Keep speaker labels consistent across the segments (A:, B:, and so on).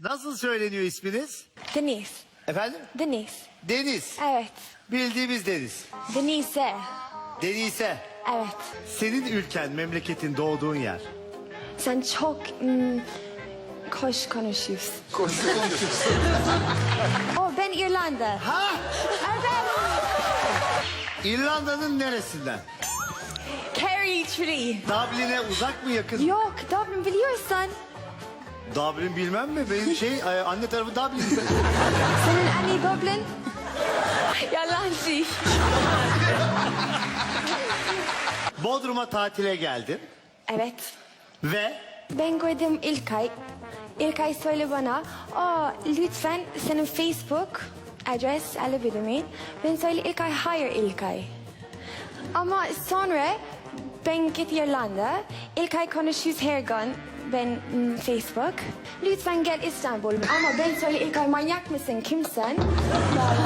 A: Nasıl söyleniyor isminiz?
B: Denise.
A: Efendim?
B: Denise.
A: Deniz.
B: Evet.
A: Bildiğimiz Deniz.
B: Denise.
A: Denise.
B: Evet.
A: Senin ülken, memleketin, doğduğun yer.
B: Sen çok hmm, hoş konuşuyorsun. oh ben İrlanda.
A: Ha?
B: Evet.
A: İrlanda'nın neresinden?
B: Kerry Tree.
A: Dublin'e uzak mı yakın?
B: Yok Dublin biliyorsan.
A: Dublin bilmem mi? Benim şey e, anne tarafı Dublin.
B: Senin anne Dublin. Yalancı.
A: Bodrum'a tatile geldin
B: Evet.
A: ve
B: Ben gördüm İlkay. İlkay söyle bana, Aa, lütfen senin Facebook adres alabilir miyim? Ben söyle İlkay, hayır İlkay. Ama sonra ben git İrlanda. İlkay konuşuyoruz her gün. Ben mm, Facebook. Lütfen gel İstanbul. Ama ben söyle İlkay manyak mısın? Kimsen? Bla.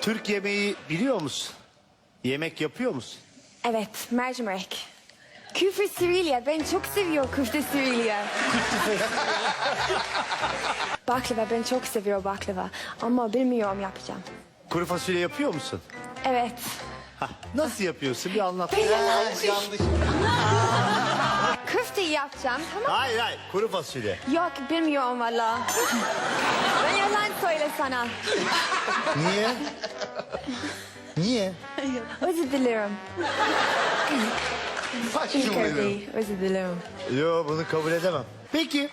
A: Türk yemeği biliyor musun? Yemek yapıyor musun?
B: Evet, mercimek. Küfür Suriye. Ben çok seviyorum küfür Suriye. baklava. Ben çok seviyorum baklava. Ama bilmiyorum yapacağım.
A: Kuru fasulye yapıyor musun?
B: Evet.
A: Hah, nasıl yapıyorsun? Bir anlat.
B: Ben yalancı. Köfte yapacağım tamam
A: Hayır hayır kuru fasulye.
B: Yok bilmiyorum valla. ben yalan söyle sana.
A: Niye? Niye?
B: Özür dilerim. İlker Bey, özür dilerim.
A: Yo bunu kabul edemem. Peki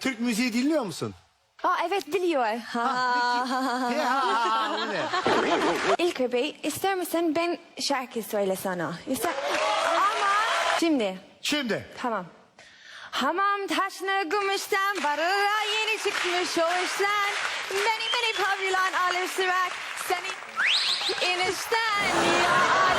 A: Türk müziği dinliyor musun?
B: Aa evet biliyor. Ha.
A: Ya, bu ne?
B: İlker Bey ister misin ben şarkı söyle sana? İster... Ama şimdi
A: Şimdi
B: tamam. Hamam taşını gümüşten barıra yeni çıkmış o işten. Beni beni pavyon alır sırak seni enişten